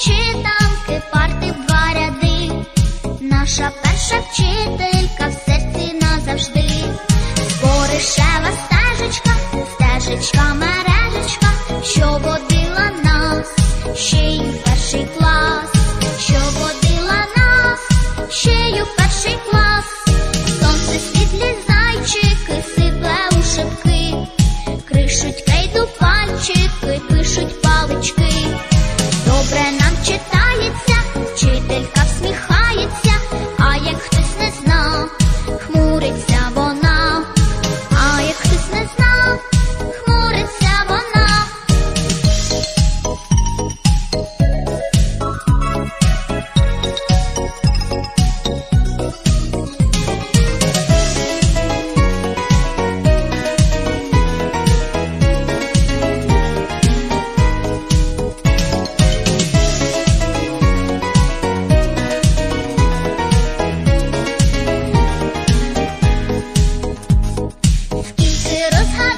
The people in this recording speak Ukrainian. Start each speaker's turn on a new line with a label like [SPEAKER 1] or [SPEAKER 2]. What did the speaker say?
[SPEAKER 1] Читанки, парти два ряди, наша перша вчителька в серці назавжди, Боришева стежечка, стежечка, мережечка, що водила нас, ще й у перший клас, що водила нас, ще й у перший клас, сонце світлі зайчики, сипле у шибки, кришуть кейду пальчики, пишуть палички. Little hot